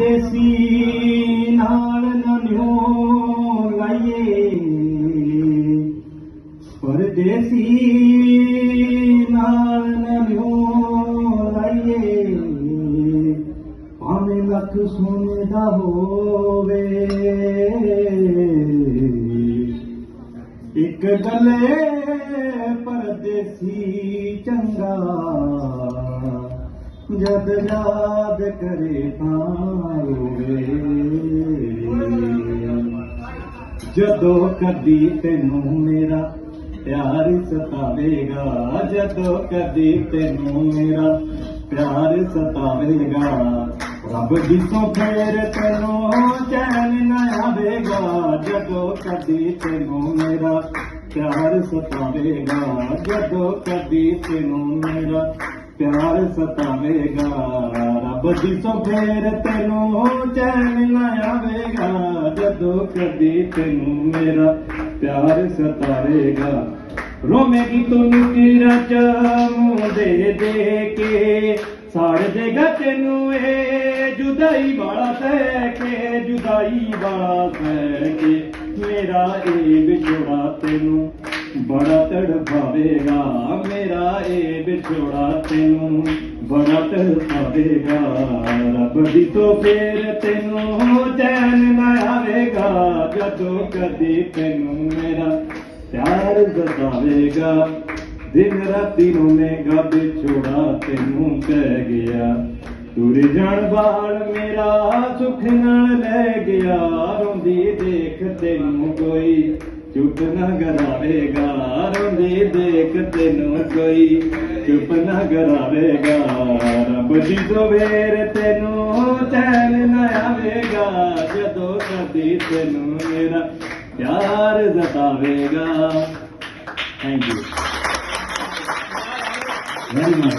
ਦੇਸੀ ਨਾਲ ਨਾ ਲਾਈਏ। ਪਰਦੇਸੀ ਨਾਲ ਨਾ ਨਿਉ ਲਾਈਏ। ਭਾਵੇਂ ਲੱਖ ਸੋਨੇ ਦਾ ਹੋਵੇ। ਇੱਕ ਗੱਲੇ ਪਰਦੇਸੀ ਚੰਗਾ ਜਦ ਯਾਦ ਕਰੇ ਤਾਂ। ਰੋਵੇ ਜਦੋਂ ਕਦੀ ਤੈਨੂੰ ਮੇਰਾ ਪਿਆਰ ਸਤਾਵੇਗਾ, ਜਦੋਂ ਕਦੀ ਤੈਨੂੰ ਮੇਰਾ ਪਿਆਰ ਸਤਾਵੇਗਾ, ਰੱਬ ਦੀ ਤੋਂ ਫੇਰ ਤੈਨੂੰ ਚੈਨ ਨਾ ਆਵੇਗਾ, ਜਦੋਂ ਕਦੀ ਤੈਨੂੰ ਮੇਰਾ ਪਿਆਰ ਸਤਾਵੇਗਾ, ਜਦੋਂ ਕਦੀ ਤੈਨੂੰ ਮੇਰਾ ਪਿਆਰ ਸਤਾਵੇਗਾ। ਰੱਬ ਦੀ ਤੋਂ ਤੈਨੂੰ ਚੈਨ ਨਾ ਆਵੇਗਾ। ਜਦੋਂ ਕਦੀ ਤੈਨੂੰ ਮੇਰਾ ਪਿਆਰ ਸਤਾਵੇਗਾ। ਰੋਵੇਗੀ ਤੂੰ ਤੇਰਾ ਮੂੰਹ ਦੇ ਦੇ ਕੇ। ਸਾੜ ਦੇਗਾ ਤੈਨੂੰ ਇਹ ਜੁਦਾਈ ਵਾਲਾ ਸਹਿ ਕੇ, ਜੁਦਾਈ ਵਾਲਾ ਸਹਿ ਕੇ। ਮੇਰਾ ਇਹ ਵਿਛੋੜਾ ਤੈਨੂੰ ਬੜਾ ਤੜਪਾਵੇਗਾ ਮੇਰਾ ਇਹ ਵਿਛੋੜਾ ਤੈਨੂੰ ਬੜਾ ਤੜਪਾਵੇਗਾ ਰੱਬ ਦੀ ਤੋਂ ਫੇਰ ਤੈਨੂੰ ਚੈਨ ਨਾ ਆਵੇਗਾ, ਜਦੋਂ ਕਦੀ ਤੈਨੂੰ ਮੇਰਾ ਪਿਆਰ ਜਤਾਵੇਗਾ। ਦਿਨ ਰਾਤੀ ਰੋਵੇਗਾ ਵਿਛੋੜਾ ਤੈਨੂੰ ਪੈ ਗਿਆ। ਤੁਰ ਜਾਣ ਬਾਲ ਮੇਰਾ ਸੁਖ ਨਾਲ ਲੈ ਗਿਆ, ਰੋਂਦੀ ਦੇਖ ਤੈਨੂੰ ਕੋਈ ਚੁੱਪ ਨਾ ਕਰਾਵੇਗਾ ਰੋਂਦੀ ਦੇਖ ਤੈਨੂੰ ਕੋਈ। ਚੁੱਪ ਨਾ ਕਰਾਵੇਗਾ ਰੱਬ ਦੀ ਦੋਵੇਰ ਤੈਨੂੰ ਚੈਨ ਨਾ ਆਵੇਗਾ। ਜਦੋਂ ਕਦੀ ਤੈਨੂੰ ਮੇਰਾ ਪਿਆਰ ਜਤਾਵੇਗਾ। Thank you very much